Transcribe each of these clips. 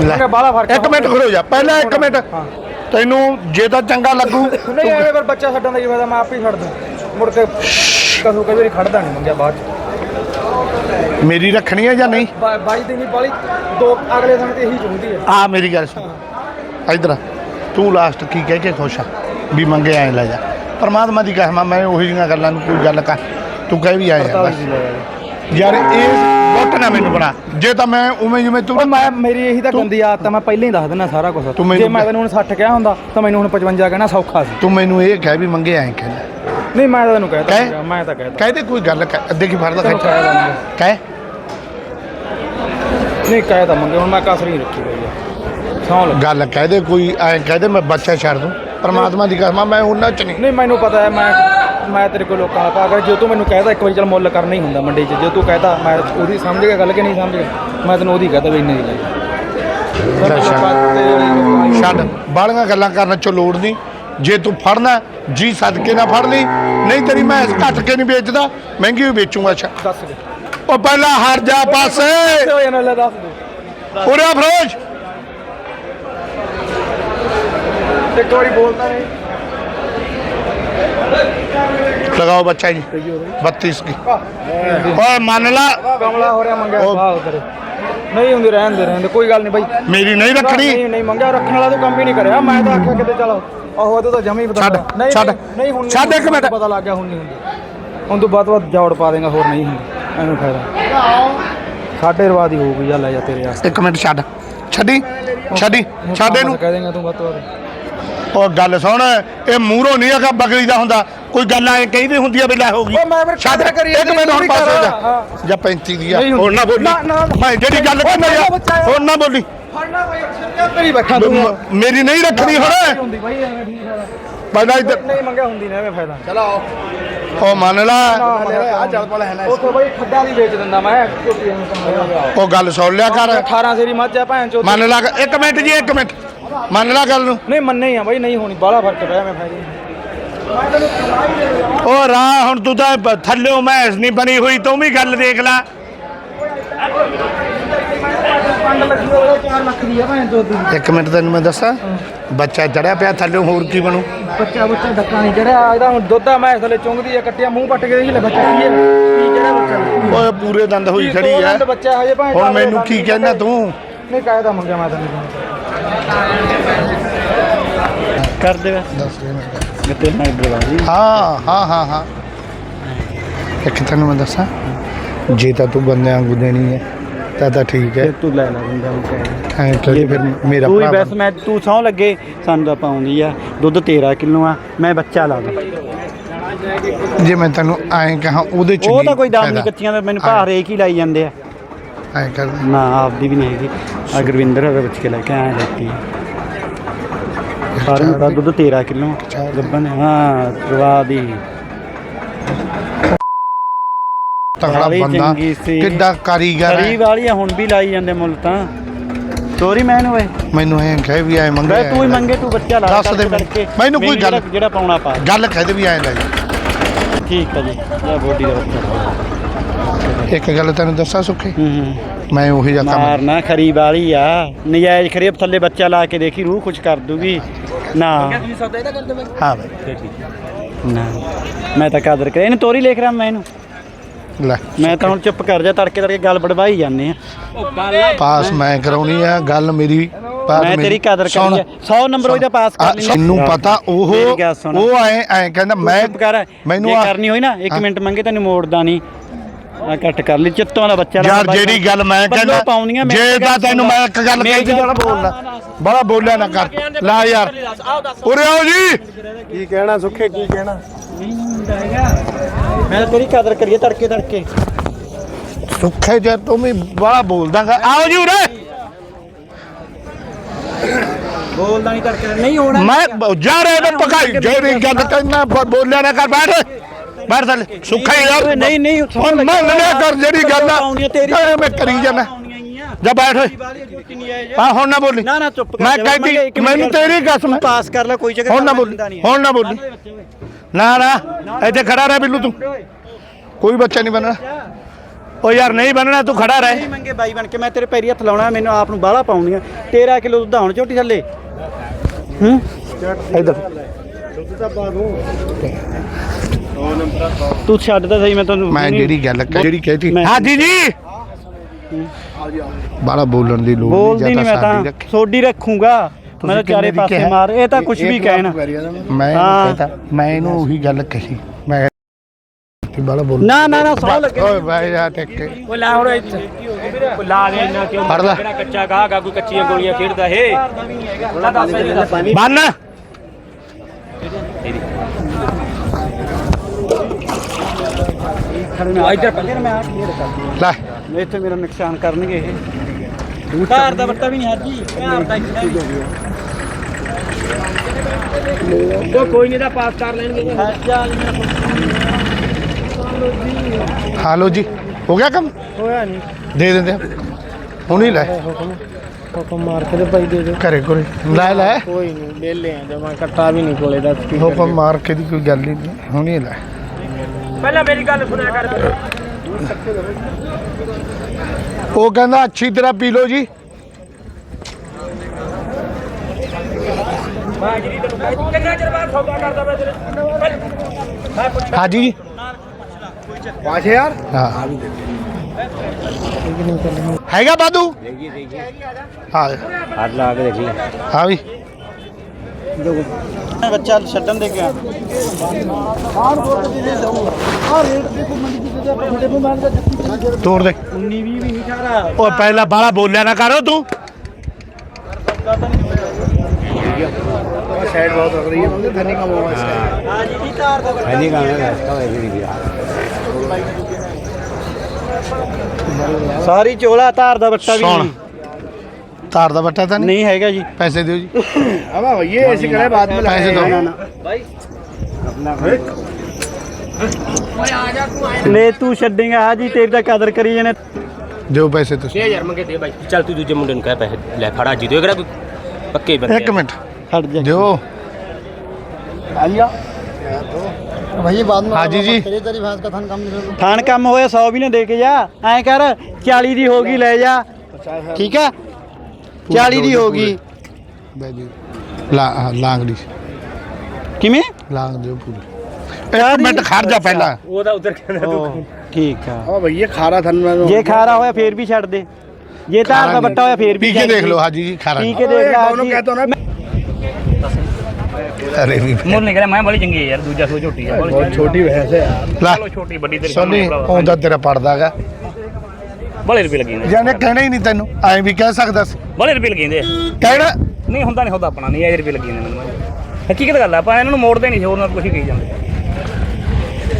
ਲੈ। ਬਾਲਾ ਫ਼ਰਕ ਇੱਕ ਮਿੰਟ ਖੜੋ ਜਾ ਪਹਿਲਾਂ ਇੱਕ ਮਿੰਟ। ਤੈਨੂੰ ਜੇ ਤਾਂ ਚੰਗਾ ਲੱਗੂ ਨਹੀਂ ਐਵੇਂ ਫਿਰ ਬੱਚਾ ਛੱਡਣ ਦਾ ਕੀ ਫਾਇਦਾ ਮੈਂ ਆਪ ਹੀ ਛੱਡ ਦੂੰ। ਮੁੜ ਕੇ ਕਦੋਂ ਕਈ ਵਾਰੀ ਖੜਦਾ ਨਹੀਂ ਮੰਗਿਆ ਬਾਅਦ ਚ। ਮੇਰੀ ਰੱਖਣੀ ਹੈ ਜਾਂ ਨਹੀਂ? ਬਾਈ ਦੀ ਨਹੀਂ ਬਾਲੀ ਦੋ ਅਗਲੇ ਦਿਨ ਤੇ ਇਹੀ ਚਾਹੁੰਦੀ ਹੈ ਆ ਮੇਰੀ ਗੱਲ ਸੁਣ। ਇਧਰ। ਤੂੰ ਲਾਸਟ ਕੀ ਕਹਿ ਕੇ ਖੁਸ਼ ਆ? ਵੀ ਮੰਗੇ ਐ ਲੈ ਜਾ। ਪਰਮਾਤਮਾ ਦੀ ਕਹਿਮਾ ਮੈਂ ਉਹੀ ਜਿਹੀਆਂ ਗੱਲਾਂ ਨੂੰ ਕੋਈ ਗੱਲ ਕਰ ਤੂੰ ਕਹਿ ਵੀ ਆਇਆ ਯਾਰ ਇਹ ਨਾ ਮੈਨੂੰ ਬਣਾ। ਜੇ ਤਾਂ ਮੈਂ ਉਵੇਂ ਜਿਵੇਂ ਤੂੰ ਉਹ ਮੈਂ ਮੇਰੀ ਇਹੀ ਤਾਂ ਗੰਦੀ ਆਦਤ ਆ ਮੈਂ ਪਹਿਲਾਂ ਹੀ ਦੱਸ ਦਿੰਦਾ ਸਾਰਾ ਕੁਝ ਤੂੰ ਮੈਨੂੰ ਜੇ ਮੈਂ ਤੈਨੂੰ ਹੁਣ 60 ਕਿਹਾ ਹੁੰਦਾ ਤਾਂ ਮੈਨੂੰ ਹੁਣ 55 ਕਹਿਣਾ ਸੌਖਾ ਸੀ। ਤੂੰ ਮੈਨੂੰ ਇਹ ਕਹਿ ਵੀ ਮੰਗੇ ਐ ਕਹਿ। ਨਹੀਂ ਮੈਂ ਤਾਂ ਤੈਨੂੰ ਕਹਿ ਮੈਂ ਤਾਂ ਕਹਿ ਕਹਿ ਦੇ ਕੋਈ ਗੱਲ ਕਹਿ- ਅੱਧੇ ਕੀ ਫੜਦਾ ਚਲੋ ਖਿੱਚ ਕਹਿ ਦਿੰਦੇ। ਕਹਿ। ਨਹੀਂ ਕਹਿ ਤਾਂ ਮੰਗੇ ਹੁਣ ਮੈਂ ਕਸਰ ਹੀ ਰੱਖੀ ਹੋਈ ਆ। ਸੌਂ ਲੱਗ ਗੱਲ ਕਹਿ ਦੇ ਕੋਈ ਐ ਕਹਿ ਦੇ ਮੈਂ ਬੱਚਾ ਛੱਡ ਦੂੰ। ਪਰਮਾਤਮਾ ਦੀ ਕਸਮ ਆ, ਮੈਂ ਉਹਨਾਂ ਚ ਨਹੀਂ ਨਹੀਂ ਮੈਨੂੰ ਪਤਾ ਹੈ ਮੈਂ ਮੈਂ ਤੇਰੇ ਕੋਲ ਲੋਕਾਂ ਦਾ ਪਾਗਲ ਜੇ ਤੂੰ ਮੈਨੂੰ ਕਹਿਦਾ ਇੱਕ ਵਾਰੀ ਚਲ ਮੁੱਲ ਕਰਨਾ ਹੀ ਹੁੰਦਾ ਮੰਡੀ 'ਚ। ਜੇ ਤੂੰ ਕਹਿਦਾ ਮੈਂ ਉਹਦੀ ਸਮਝ ਗਿਆ ਗੱਲ ਕਿ ਨਹੀਂ ਸਮਝ ਗਿਆ ਮੈਂ ਤੈਨੂੰ ਉਹਦੀ ਕਹਤਾ ਵੀ ਇੰਨੇ ਦੀ ਲੈ ਛੱਡ। ਛੱਡ। ਬਾਲੀਆਂ ਗੱਲਾਂ ਕਰਨ ਚ ਲੋੜ ਨਹੀਂ। ਜੇ ਤੂੰ ਫੜਨਾ ਜੀ ਸਦਕੇ ਨਾ ਫੜ ਲਈ। ਨਹੀਂ ਤੇਰੀ ਮੈਂ ਘੱਟ ਕੇ ਨਹੀਂ ਵੇਚਦਾ ਮਹਿੰਗੀ ਵੀ ਵੇਚੂਗਾ ਅੱਛਾ। ਦੱਸ ਦੇ। ਉਹ ਪਹਿਲਾਂ ਹਟ ਜਾ ਪਾਸੇ ਉਰੇ ਫਰੋਜ। ਇੱਕ ਵਾਰੀ ਬੋਲਦਾ ਨਹੀਂ ਲਗਾਓ ਬੱਚਾ ਜੀ। 32 ਕੀ ਓਏ ਮੰਨ ਲਾ। ਕਮਲਾ ਹੋ ਰਿਹਾ ਮੰਗਿਆ ਵਾਹ ਉਧਰ। ਨਹੀਂ ਹੁੰਦੀ ਰਹਿਣ ਦੇ ਰਹਿਣ ਦੇ ਕੋਈ ਗੱਲ ਨਹੀਂ ਬਾਈ। ਮੇਰੀ ਨਹੀਂ ਰੱਖਣੀ। ਨਹੀਂ ਨਹੀਂ ਮੰਗਿਆ ਰੱਖਣ ਵਾਲਾ ਤੂੰ ਕੰਮ ਹੀ ਨਹੀਂ ਕਰਿਆ। ਮੈਂ ਤਾਂ ਆਖਿਆ ਕਿਤੇ ਚਲ ਆਹੋ ਇਹ ਤਾਂ ਜਮੀ ਪਤਾ ਛੱਡ, ਨਹੀਂ ਛੱਡ। ਨਹੀਂ, ਨਹੀਂ ਹੁਣ ਨਹੀਂ ਛੱਡ ਇੱਕ ਮਿੰਟ। ਪਤਾ ਲੱਗ ਗਿਆ ਹੁਣ ਨਹੀਂ ਹੁੰਦੀ। ਹੁਣ ਤੂੰ ਬਾਤ ਬਾਤ ਜੋੜ ਪਾ ਦੇਗਾ ਹੋਰ ਨਹੀਂ ਹੁੰਦੀ। ਐਵੇਂ ਫਾਇਦਾ। ਸਾਡੇ ਰਵਾ ਦੀ ਹੋਊਗੀ ਜਾਂ ਲੈ ਜਾ ਤੇਰੇ ਵਾਸਤੇ। ਇੱਕ ਮਿੰਟ ਛੱਡ। ਛੱਡੀ ਛੱਡੀ ਛੱਡ ਇਹਨੂੰ। ਕਹਿ ਦੇਗਾ ਤੂੰ ਬਾਤ ਬਾਤ ਉਹ ਗੱਲ ਸੁਣ ਇਹ ਮੂਹਰੋਂ ਨਹੀਂ ਹੈਗਾ ਬਗਲੀ ਦਾ ਹੁੰਦਾ। ਕੋਈ ਗੱਲ ਐ ਕਹੀਦੀ ਹੁੰਦੀ ਆ ਵੀ ਲੈ ਮੈਂ ਫਿਰ ਛੱਡ ਕਦਰ ਕਰੀ ਇੱਕ ਮਿੰਟ ਹੁਣ ਪਾਸੇ ਜਾ। ਹਾਂ। ਜਾਂ 35 ਦੀ ਆ। ਹੁਣ ਨਾ ਬੋਲੀ। ਮੈਂ ਜਿਹੜੀ ਗੱਲ ਬੱਚਾ ਆ। ਹੁਣ ਨਾ ਬੋਲੀ। ਫੜਨਾ ਬਾਈ ਅਕਸਰ ਤੇਰੀ ਬੈਠਾ ਤੂੰ? ਮ- ਮੇਰੀ ਨਹੀਂ ਰੱਖਣੀ ਹੁਣ। ਹੈ। ਪਹਿਲਾਂ ਇੱਧਰ। ਨਹੀਂ ਮੰਗਿਆ ਹੁੰਦੀ ਨਾ ਐਵੇਂ ਫਾਇਦਾ ਚਲੋ ਉਹ ਮੰਨ ਲਾ। ਆ ਚੱਲ ਪਾਲੇ ਹੈ ਨਾ ਉੱਥੇ ਬਾਈ ਖੱਡਾ ਦੀ ਵੇਚ ਦਿੰਦਾ ਮੈਂ ਉਹ ਗੱਲ ਸੁਣ ਲਿਆ ਕਰ। 18 ਸੇਰੀ ਮੱਝ ਆ ਭੈਣ ਚੋ ਮੰਨ ਲਾ ਇੱਕ ਮਿੰਟ ਜੀ ਇੱਕ ਮਿੰਟ। ਮੰਨ ਲਾ ਗੱਲ ਨੂੰ? ਨਹੀਂ ਮੰਨੇ ਹੀ ਆ ਬਾਈ ਨਹੀਂ ਹੋਣੀ ਬਾਹਲਾ ਫ਼ਰਕ ਪਿਆ ਮੈਂ ਫਾਇਦਾ ਉਹ ਰਾਹ ਹੁਣ ਤੂੰ ਤਾਂ ਬ- ਥੱਲਿਓਂ ਮੈਸ ਨਹੀਂ ਬਣੀ ਹੋਈ ਤੂੰ ਵੀ ਗੱਲ ਦੇਖ ਲੈ। ਪੰਡ ਲੱਗੀ ਹੋਵੇ 4 ਲੱਖ ਦੀ ਆ ਭੈਣ ਚੋ ਦੀ ਇੱਕ ਮਿੰਟ ਤੈਨੂੰ ਮੈਂ ਦੱਸਾਂ ਬੱਚਾ ਚੜਿਆ ਪਿਆ ਥੱਲਿਓਂ ਹੋਰ ਕੀ ਬਣੂ? ਬੱਚਾ ਬੱਚਾ ਡੱਕਾ ਨਹੀਂ ਚੜਿਆ ਇਹਦਾ ਹੁਣ ਦੁੱਧ ਆ ਮੈਂ ਥੱਲੇ ਚੁੰਗਦੀ ਆ ਕੱਟਿਆ ਮੂੰਹ ਪੱਟ ਕੇ ਦੇਖ ਲੈ ਬੱਚਾ ਕੀ ਹੈ ਕੀ ਚੜਿਆ ਬੱਚਾ। ਓਏ ਪੂਰੇ ਦੰਦ ਹੋਈ ਖੜੀ ਐ ਦੰਦ ਬੱਚਾ ਹਜੇ ਭਾਵੇਂ ਹੁਣ ਮੈਨੂੰ ਕੀ ਕਹਿਣਾ ਤੂੰ? ਨਹੀਂ ਕਾਇਦਾ ਮੰਗਿਆ ਮੈਂ ਤੈਨੂੰ ਕਰ ਦੇਗਾ ਦੱਸ ਦੇ ਮੈਨੂੰ। ਗੱਤੇ ਨਾਲ ਬੁਲਾ ਜੀ। ਹਾਂ ਹਾਂ ਹਾਂ ਹਾਂ। ਇੱਕ ਤੈਨੂੰ ਮੈਂ ਦੱਸਾਂ ਜੇ ਤਾਂ ਤੂੰ ਬੰਦਿਆਂ ਵਾਂਗੂ ਦੇਣੀ ਹੈ ਤਾਂ ਤਾਂ ਠੀਕ ਹੈ। ਫਿਰ ਤੂੰ ਲੈ ਲੈ ਬੰਦਾ ਉਹ ਕਹਿ। ਕਰੀ ਫਿਰ ਮੇਰਾ ਤੂੰ ਹੀ ਭਰਾ ਬਸ ਮੈਂ ਤੂੰ ਸੌ ਲੱਗੇ ਸਾਨੂੰ ਤਾਂ ਪਾਉਂਦੀ ਆ। ਦੁੱਧ 13 ਕਿਲੋ ਆ ਮੈਂ ਬੱਚਾ ਲਾ ਦੂੰ। ਜੇ ਮੈਂ ਤੈਨੂੰ ਐਂ ਕਹਾਂ ਉਹਦੇ ਚ ਉਹ ਤਾਂ ਕੋਈ ਦਾਮ। ਨਹੀਂ ਕੱਚੀਆਂ ਦਾ ਮੈਨੂੰ ਭਾਅ ਰੇਕ ਹੀ ਲਾਈ ਜਾਂਦੇ ਆ। ਐਂ ਕਰ ਨਾ ਆਪਦੀ ਵੀ ਨਹੀਂ ਹੈਗੀ। ਆ ਗੁਰਵਿੰਦਰ ਉਹਦੇ ਬੱਚ ਕੇ ਲੈ ਕੇ ਆਇਆ ਲੈਤੀ ਸਾਰੇ ਦਾ ਦੁੱਧ 13 ਕਿਲੋ। ਗੱਬਨ ਹਾਂ ਰਵਾ ਦੀ। ਤਗੜਾ ਵਾਲੀ ਬੰਦਾ। ਚੰਗੀ ਸੀ। ਕਿੱਡਾ ਕਾਰੀਗਰ ਸਰੀ ਹੈ ਵਾਲੀ ਆ ਹੁਣ ਵੀ ਲਾਈ ਜਾਂਦੇ ਮੁੱਲ ਤਾਂ। ਤੋਰੀ ਮੈਨੂੰ ਓਏ ਮੈਨੂੰ ਐਂ ਕਹੇ ਵੀ ਐਂ ਮੰਗੇ। ਬੈ ਤੂੰ ਹੀ ਮੰਗੇ ਤੂੰ ਬੱਚਾ ਲਾ ਦੱਸ ਦੇ। ਮੈਨੂੰ। ਕੋਈ ਗੱਲ- ਜਿਹੜਾ- ਜਿਹੜਾ ਪਾਉਣਾ ਪਾ। ਗੱਲ ਕਹਦੇ ਵੀ ਐਂ ਲੈ। ਠੀਕ ਹੈ ਜੀ। ਇਹ ਬੋਡੀ ਦਾ ਬੱਚਾ। ਇੱਕ ਗੱਲ ਤੈਨੂੰ ਦੱਸਾਂ ਸੁੱਖੇ? ਹੂੰ ਮੈਂ ਉਹੀ ਜਿਹਾ ਕੰਮ ਮਾਰਨਾ ਖਰੀ ਵਾਲੀ ਆ। ਨਜਾਇਜ਼ ਖਰੀਬ ਥੱਲੇ ਬੱਚਾ ਲਾ ਕੇ ਦੇਖੀ ਰੂਹ ਕੁਛ ਕਰ ਦੂਗੀ। ਨਾ। ਹਾਂ ਬਈ। ਨਾ। ਮੈਂ ਤਾਂ ਕਦਰ ਕਰੇ। ਇਹਨੂੰ ਤੋਰੀ ਲਿਖ ਰਿਹਾ ਮੈਂ ਇਹਨੂੰ। ਲੈ। ਮੈਂ ਤਾਂ ਹੁਣ ਚੁੱਪ ਕਰ ਜਾ ਤੜਕੇ ਤੜਕੇ ਗੱਲ ਬੜਵਾਈ ਜਾਂਦੇ ਆ। ਪਾਸ ਮੈਂ ਕਰਾਉਣੀ ਆ ਗੱਲ ਮੇਰੀ ਬਾਤ ਮੈਂ ਮੇਰੀ- ਤੇਰੀ ਕਦਰ ਸੁਣ। ਕਰੀ ਆ। 100 ਨੰਬਰ ਉਹਦਾ ਪਾਸ ਆ, ਕਰ ਲਈ ਮੈਨੂੰ ਪਤਾ ਉਹ ਮੇਰੀ ਗੱਲ ਸੁਣ। ਉਹ ਐ ਐ ਕਹਿੰਦਾ ਮੈਂ ਚੁੱਪ ਕਰ। ਮੈਨੂੰ ਜੇ ਆ- ਕਰਨੀ ਹੋਈ ਨਾ 1 ਹਾਂ। ਮਿੰਟ ਮੰਗੇ ਤੈਨੂੰ ਮੋੜਦਾ ਨਹੀਂ ਆ ਕੱਟ ਕਰ ਲਈ ਚਿੱਤੋਂ ਦਾ ਬੱਚਾ ਯਾਰ ਜਿਹੜੀ ਗੱਲ ਮੈਂ ਕਹਿੰਦਾ ਜੇ ਤਾਂ ਤੈਨੂੰ ਮੈਂ ਇੱਕ ਗੱਲ ਕਹੀ ਬੜਾ ਬੋਲਣਾ ਬੜਾ ਬੋਲਿਆ ਨਾ ਕਰ। ਲਾ ਯਾਰ। ਉਰੇ ਆਓ ਜੀ। ਕੀ ਕਹਿਣਾ ਸੁੱਖੇ ਕੀ ਕਹਿਣਾ? ਮੈਂ ਤੇਰੀ ਕਦਰ ਕਰੀਏ ਤੜਕੇ ਤੜਕੇ। ਸੁੱਖੇ ਜੇ ਤੂੰ ਵੀ ਬੜਾ ਬੋਲਦਾਗਾ ਆਓ ਜੀ ਉਰੇ। ਬੋਲਦਾ ਨਹੀਂ ਤੜਕੇ। ਨਹੀਂ ਹੋਣਾ। ਮੈਂ ਰਹੇ ਮੈਂ ਪਕਾਈ ਜਿਹੜੀ ਗੱਲ ਕਹਿਣਾ ਬ- ਬੋਲਿਆ ਨਾ ਕਰ ਬੈਠ। ਬੈਠ ਥੱਲੇ ਸੁੱਖਾ ਹੀ ਯਾਰ। ਨਹੀਂ ਨਹੀਂ ਹੁਣ ਮੰਨ ਲਿਆ ਕਰ ਜਿਹੜੀ ਗੱਲ ਆ। ਐ ਮੈਂ ਕਰੀ ਜਾਣਾ? ਜਾ ਬੈਠ ਹਾਂ ਹੁਣ ਨਾ ਬੋਲੀ। ਨਾ ਨਾ ਚੁੱਪ ਕਰ ਮੈਂ ਕਹਿੰਦੀ ਮੈਨੂੰ ਤੇਰੀ ਕਸਮ ਹੈ ਪਾਸ ਕਰ ਲੈ ਕੋਈ ਚੱਕਰ ਹੁਣ ਨਾ ਬੋਲੀ। ਹੁਣ ਨਾ ਬੋਲੀ। ਨਾ ਨਾ। ਇੱਥੇ ਖੜਾ ਰਹਿ ਬਿੱਲੂ ਤੂੰ। ਕੋਈ ਬੱਚਾ ਨਹੀਂ ਬਣਨਾ। ਓ ਯਾਰ ਨਹੀਂ ਬੰਨਣਾ ਤੂੰ ਖੜਾ ਰਹਿ। ਨਹੀਂ ਮੰਗੇ ਬਾਈ ਬਣ ਕੇ ਮੈਂ ਤੇਰੇ ਪੈਰੀ ਹੱਥ ਲਾਉਣਾ ਮੈਨੂੰ ਆਪ ਨੂੰ ਬਾਹਲਾ ਪਾਉਣੀਆਂ 13 ਕਿਲੋ ਦੁੱਧ ਹੁਣ ਝੋਟੀ ਥੱਲੇ। ਹੂੰ? ਇਧਰ। ਤੂੰ ਛੱਡ ਤਾਂ ਸਹੀ ਮੈਂ ਤੈਨੂੰ ਮੈਂ ਜਿਹੜੀ ਗੱਲ ਕ- ਜਿਹੜੀ ਕਹਿਤੀ। ਹਾਜੀ ਜੀ! ਬਾਲਾ ਬੋਲਣ ਦੀ ਲੋੜ ਬੋਲਦੀ ਜਾਂ ਨਹੀਂ ਮੈਂ ਤਾਂ। ਸਾਡੀ ਰੱਖੀ। ਸੋਡੀ ਰੱਖੂਗਾ। ਮੈਂ ਤਾਂ ਚਾਰੇ ਦੀ ਪਾਸੇ ਕਿਹਾ? ਮਾਰ ਇਹ ਤਾਂ ਕੁਝ ਵੀ ਕਹਿਣ। ਮੈਂ ਹਾਂ। ਕਹਤਾ। ਮੈਂ ਇਹਨੂੰ ਉਹੀ ਗੱਲ ਕਹੀ। ਮੈਂ ਕਿ ਬਾਲਾ ਬੋਲ ਨਾ ਨਾ ਨਾ ਸੌ ਲੱਗੇ। ਓਏ ਬਾਈ ਆ ਟਿਕ ਕੇ। ਉਹ ਲਾ ਹੁਣ ਇੱਥੇ। ਉਹ ਲਾ ਦੇ ਇੰਨਾ ਕਿਉਂ? ਫੜ ਲੈ। ਜਿਹੜਾ ਕੱਚਾ ਗਾਹ ਗਾ ਕੋਈ ਕੱਚੀਆਂ ਗੋਲੀਆਂ ਖੇਡਦਾ ਏ ਬੰਨ। ਇੱਧਰ ਪੱਲੇ ਮੈਂ ਆ ਲੈ। ਇੱਥੇ ਮੇਰਾ ਨੁਕਸਾਨ ਕਰਨਗੇ ਇਹ। ਧਾਰ ਦਾ ਬੱਟਾ ਵੀ ਨਹੀਂ ਹਾਜੀ ਧਾਰ ਦਾ ਉਹ ਕੋਈ ਨਹੀਂ ਦਾ ਪਾਸ ਕਰ ਲੈਣਗੇ। ਹਾਲੋ ਜੀ ਹੋ ਗਿਆ ਕੰਮ? ਹੋਇਆ ਨਹੀਂ। ਦੇ ਦਿੰਦੇ ਆ। ਹੁਣੀ ਲੈ। ਹੁਕਮ ਮਾਰ ਕੇ ਤੇ ਭਾਈ ਦੇ ਦਿਓ। ਘਰੇ ਕੋਲੇ ਲੈ ਲੈ। ਕੋਈ ਨਹੀਂ ਵਿਹਲੇ ਆ ਜਮਾ ਕੱਟਾ ਵੀ ਨਹੀਂ ਕੋਲੇ ਦੱਸ ਕੀ ਹੁਕਮ ਮਾਰ ਕੇ ਦੀ ਕੋਈ ਗੱਲ ਹੀ ਨਹੀਂ। ਹੁਣੀ ਲੈ। ਪਹਿਲਾਂ ਮੇਰੀ ਗੱਲ ਸੁਣਿਆ ਕਰ। ਉਹ ਕਹਿੰਦਾ ਅੱਛੀ ਤਰ੍ਹਾਂ ਪੀ ਲਓ ਜੀ। ਕਿੰਨਾ ਚਿਰ ਬਾਅਦ ਸੌਦਾ ਕਰਦਾ ਮੈਂ ਤੇਰੇ? ਹਾਜੀ ਜੀ। 5000 ਹਾਂ। ਹੈਗਾ ਬਾਦੂ ਹਾਂ। ਹੱਥ ਲਾ ਕੇ ਦੇਖੀ ਹਾਂ ਵੀ ਬੱਚਾ ਛੱਡਣ ਦੇ ਗਿਆ। ਤੋੜ ਦੇ 19 20 ਵੀ ਨਹੀਂ ਖਾਰਾ ਉਹ ਪਹਿਲਾਂ ਬਾਲਾ ਬੋਲਿਆ ਨਾ ਕਰੋ ਤੂੰ ਸਾਈਡ ਬਹੁਤ ਰਹੀ ਹੈ ਉਹਦੇ ਧੰਨੀ ਕਮ ਹੋਵਾ ਹਾਂਜੀ ਜੀ ਤਾਰ ਦਾ ਹੋਇਆ ਜੀ ਗਿਆ ਸਾਰੀ ਚੋਲਾ ਤਾਰ ਦਾ ਬੱਟਾ ਵੀ ਸੁਣ ਨਹੀਂ ਤਾਰ ਦਾ ਬੱਟਾ ਤਾਂ ਨਹੀਂ ਨਹੀਂ ਹੈਗਾ ਜੀ ਪੈਸੇ ਦਿਓ ਜੀ अब ये ऐसे करे बाद में ਪੈਸੇ ਦਿਓ ਲੈ ਤੂੰ ਛੱਡੇਗਾ ਹਾਜੀ ਤੇਰੀ ਤਾਂ ਕਦਰ ਕਰੀ ਜਾਣੇ ਦਿਓ ਪੈਸੇ ਤੁਸੀਂ 6000 ਮੰਗੇ ਦੇ ਬਾਈ ਚੱਲ ਤੂੰ ਦੂਜੇ ਮੁੰਡੇ ਨੂੰ ਕਹਿ ਪੈਸੇ ਲੈ ਫੜਾ ਜੀ ਦੇ ਕਰਾ ਕੋਈ ਪੱਕੇ ਬੰਦੇ ਇੱਕ ਮਿੰਟ ਹਟ ਜਾ ਦਿਓ भैया बाद में हाजी जी। तेरी तेरी भैंस का थान कम नहीं ਥਾਨ ਕੰਮ ਹੋਇਆ 100 ਵੀ ਨਾ ਦੇ ਕੇ ਜਾ ਐਂ ਕਰ 40 ਦੀ ਹੋ ਗਈ ਲੈ ਜਾ ਠੀਕ ਆ 40 ਦੀ ਹੋ ਗਈ। ਲਾਂਗੜੀ। ਕਿਵੇਂ? ਲਾਂਗ ਪੂਰੀ। ਇੱਕ ਮਿੰਟ ਖੜ ਜਾ ਪਹਿਲਾਂ। ਉਹਦਾ ਉਧਰ ਕਹਿੰਦਾ ਤੂੰ। ਠੀਕ ਆ। ਆ ਭਈਏ ਖਾਰਾ ਥਨ ਜੇ ਖਾਰਾ ਹੋਇਆ ਫੇਰ ਵੀ ਛੱਡ ਦੇ। ਜੇ ਧਾਰ ਦਾ ਬੱਟਾ ਹੋਇਆ ਫੇਰ ਵੀ ਪੀ ਕੇ ਦੇਖ ਲਓ ਹਾਜੀ ਜੀ ਖਾਰਾ ਪੀ ਕੇ ਦੇਖ ਲਓ ਉਹਨੂੰ ਕਹਤਾ ਨਾ ਅਰੇ ਵੀ ਮੁੱਲ ਨਹੀਂ ਕਰਿਆ ਮੈਂ ਬੜੀ ਚੰਗੀ ਯਾਰ ਦੂਜਾ ਸੋ ਝੋਟੀ ਆ ਬਹੁਤ ਛੋਟੀ ਵੈਸੇ ਯਾਰ ਲਾ ਛੋਟੀ ਵੱਡੀ ਤੇਰੀ ਸੋਨੀ ਆਉਂਦਾ ਤੇਰਾ ਪੜਦਾਗਾ ਬੜੇ ਰੁਪਏ ਲੱਗੇ ਨੇ ਜਾਨੇ ਕਹਿਣਾ ਹੀ ਨਹੀਂ ਤੈਨੂੰ ਐਂ ਵੀ ਕਹਿ ਸਕਦਾ ਸੀ। ਬੜੇ ਰੁਪਏ ਲੱਗੇ ਨੇ ਕਹਿਣਾ? ਨਹੀਂ ਹੁੰਦਾ ਨਹੀਂ ਹੁੰਦਾ ਆਪਣਾ ਨਹੀਂ ਇਹ ਰੁਪਏ ਲੱਗੇ ਨੇ ਮੈਨੂੰ ਹਕੀਕਤ ਗੱਲ ਆ ਆਪਾਂ ਇਹਨਾਂ ਨੂੰ ਮੋੜਦੇ ਨਹੀਂ ਹੋਰ ਨਾਲ ਕੁਝ ਹੀ ਕਹੀ ਜਾਂਦੇ।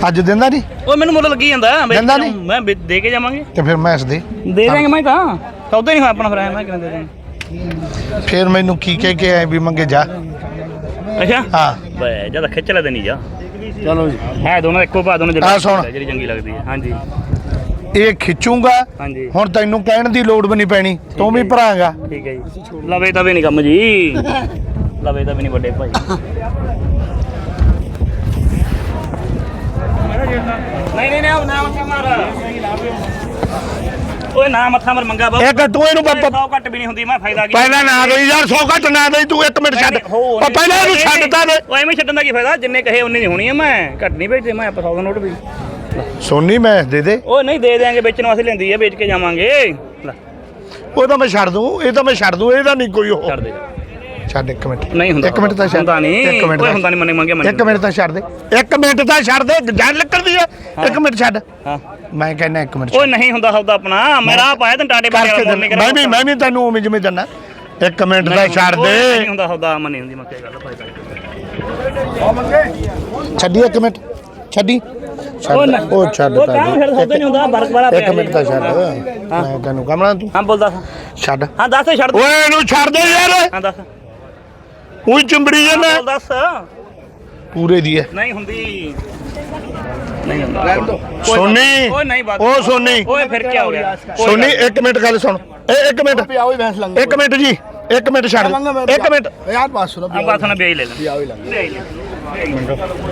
ਅੱਜ ਦਿੰਦਾ ਨਹੀਂ? ਉਹ ਮੈਨੂੰ ਮੁੱਲ ਲੱਗੀ ਜਾਂਦਾ ਮੈਂ ਦਿੰਦਾ ਨਹੀਂ? ਮੈਂ ਦੇ- ਦੇ ਕੇ ਜਾਵਾਂਗੇ। ਤੇ ਫਿਰ ਮੈਂ ਇਸ ਦੇ। ਦੇ ਦਾਂਗੇ ਮੈਂ ਤਾਂ। ਸੌਦਾ ਹੀ ਨਹੀਂ ਹੋਇਆ ਆਪਣਾ ਫਿਰ ਮੈਂ ਕਿਵੇਂ ਦੇ ਦਾਂਗੇ ਫਿਰ ਮੈਨੂੰ ਕੀ ਕਹਿ ਕੇ ਐ ਵੀ ਮੰਗੇ ਜਾ। ਅੱਛਾ? ਹਾਂ। ਬੈ ਜਦ ਖਿੱਚ ਲੈ ਦੇਣੀ ਜਾ। ਚਲੋ ਜੀ। ਹੈ ਦੋਨੋਂ ਇੱਕੋ ਪਾ ਦੋਨੋਂ। ਜਿਹੜੀ ਚੰਗੀ ਲੱਗਦੀ ਹੈ। ਹਾਂਜੀ। ਇਹ ਖਿੱਚੂਗਾ। ਹਾਂਜੀ। ਹੁਣ ਤੈਨੂੰ ਕਹਿਣ ਦੀ ਲੋੜ ਵੀ ਨਹੀਂ ਪੈਣੀ। ਤੂੰ ਵੀ ਭਰਾਂਗਾ। ਠੀਕ ਹੈ ਜੀ। ਲਵੇ ਤਾਂ ਵੀ ਨਹੀਂ ਕੰਮ ਜੀ। ਲਵੇ ਤਾਂ ਵੀ ਨਹੀਂ ਵੱਡੇ ਭਾਈ। ਨਹੀਂ ਨਹੀਂ ਨਾ ਮੱਥਾ ਮਾਰ। ਓਏ ਨਾ ਮੱਥਾ ਮਾਰ ਮੰਗਾ ਬਾਬੂ। ਇੱਕ ਤੂੰ ਇਹਨੂੰ ਬ- ਬ- 100 ਘੱਟ ਵੀ ਨਹੀਂ ਹੁੰਦੀ ਮੈਂ ਫਾਇਦਾ ਕੀ ਪਹਿਲਾਂ ਨਾ ਦੇਈ ਯਾਰ 100 ਘੱਟ ਨਾ ਦੇਈ ਤੂੰ ਇੱਕ ਮਿੰਟ ਛੱਡ। ਉਹ ਪਹਿਲਾਂ ਇਹਨੂੰ ਛੱਡਤਾ ਦੇ ਓਏ ਐਵੇਂ ਛੱਡਣ ਦਾ ਕੀ ਫਾਇਦਾ? ਜਿੰਨੇ ਕਹੇ ਉਨੇ ਨਹੀਂ ਹੋਣੀ ਮੈਂ। ਘੱਟ ਨਹੀਂ ਵੇਚਦੇ ਮੈਂ ਆਪਾਂ 100 ਦਾ ਨੋਟ ਵੀ। ਸੋਨੀ ਮੈਂ ਦੇ ਦੇ। ਓਏ ਨਹੀਂ ਦੇ ਦੇਾਂਗੇ ਵੇਚਣ ਵਾਸਤੇ ਲੈਂਦੀ ਆ ਵੇਚ ਕੇ ਜਾਵਾਂਗੇ। ਲੈ, ਉਹ ਤਾਂ ਮੈਂ ਛੱਡ ਦੂੰ ਇਹ ਤਾਂ ਮੈਂ ਛੱਡ ਦੂੰ ਇਹਦਾ ਨਹੀਂ ਕੋਈ ਉਹ। ਛੱਡ ਦੇ। ਛੱਡ ਇੱਕ ਮਿੰਟ। ਨਹੀਂ ਹੁੰਦਾ ਇੱਕ ਮਿੰਟ ਤਾਂ ਛੱਡ ਹੁੰਦਾ ਨਹੀਂ। ਇੱਕ ਮਿੰਟ ਤਾਂ- ਹੁੰਦਾ ਨਹੀਂ ਮੰਨੇ ਮੰਗੇ ਮੰਨੇ ਇੱਕ ਮਿੰਟ ਤਾਂ ਛੱਡ ਦੇ ਇੱਕ ਮਿੰਟ ਤਾਂ ਛੱਡ ਦੇ ਜਾਨ ਨਿਕਲਦੀ ਹੈ। ਇੱਕ ਮਿੰਟ ਛੱਡ। ਹਾਂ। ਮੈਂ ਕਹਿੰਦਾ ਇੱਕ ਮਿੰਟ ਓਏ ਨਹੀਂ ਹੁੰਦਾ ਸੌਦਾ ਆਪਣਾ ਮੈਂ ਰਾਹ ਪਾਇਆ ਤੈਨੂੰ ਟਾਟੇ ਬਾਰੇ ਕਰਕੇ ਵਾਲਾ ਮੈਂ ਵੀ ਮੈਂ ਵੀ ਤੈਨੂੰ ਉਵੇਂ ਜਿਵੇਂ ਦਿੰਦਾ। ਇੱਕ ਮਿੰਟ ਦਾ ਛੱਡ ਨਹੀਂ ਦੇ। ਹੁੰਦਾ ਸੌਦਾ ਮੰਨੀ ਹੁੰਦੀ ਮੈਂ ਕੀ ਗੱਲ ਫਾਇਦਾ ਛੱਡੀ ਇੱਕ ਮਿੰਟ। ਛੱਡੀ। ਛੱਡ ਨਾ। ਉਹ ਛੱਡ ਉਹ ਤਾਂ ਫਿਰ ਸੌਦਾ ਨਹੀਂ ਹੁੰਦਾ ਬਰਕ ਵਾਲਾ ਇੱਕ ਪਿਆ ਮਿੰਟ ਦਾ ਛੱਡ। ਮੈਂ ਤੈਨੂੰ ਕਮਲਾ ਤੂੰ? ਹਾਂ ਬੋਲਦਾ ਸਾਂ। ਛੱਡ। ਹਾਂ ਦੱਸ ਛੱਡ ਦੇ। ਓਏ ਇਹਨੂੰ ਛੱਡ ਦੇ ਯਾਰ। ਹਾਂ ਦੱਸ। ਉਹੀ ਚੰਬੜੀ ਜਾਂਦਾ। ਬੋਲ ਦੱਸ। ਪੂਰੇ ਦੀ ਹੈ। ਨਹੀਂ ਹੁੰਦੀ। ਨਹੀਂ ਹੁੰਦਾ। ਸੋਨੀ। ਓਏ ਨਹੀਂ ਬਾਤ। ਉਹ ਸੋਨੀ। ਓਏ ਫਿਰ ਕੀ ਹੋ ਗਿਆ? ਕੋਈ ਸੋਨੀ ਗੱਲ- ਇੱਕ ਮਿੰਟ ਗੱਲ ਸੁਣ। ਇਹ ਇੱਕ ਮਿੰਟ। ਪਿਆਓ ਹੀ ਬਹਿਸ ਲੰਗ ਇੱਕ ਮਿੰਟ ਜੀ। ਇੱਕ ਮਿੰਟ ਛੱਡ। ਇੱਕ ਮਿੰਟ। ਯਾਰ ਬਾਤ ਸੁਣੋ ਆਪਾਂ ਥਣਾ ਬਿਆਈ ਲੈ ਲੈ ਬਿਆਓ ਹੀ ਲੰਗ ਲੈ ਲੈ।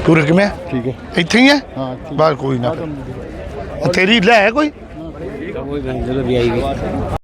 ਤੂੰ ਰਕਮਿਆ ਠੀਕ ਹੈ। ਇੱਥੇ ਹੀ ਹੈ ਹਾਂ। ਬਸ ਕੋਈ ਨਾ ਫਿਰ। ਤੇਰੀ ਲੈ ਕੋਈ? ਕੋਈ ਗੱਲ ਜਦੋਂ ਵੀ ਆਈ ਵੀ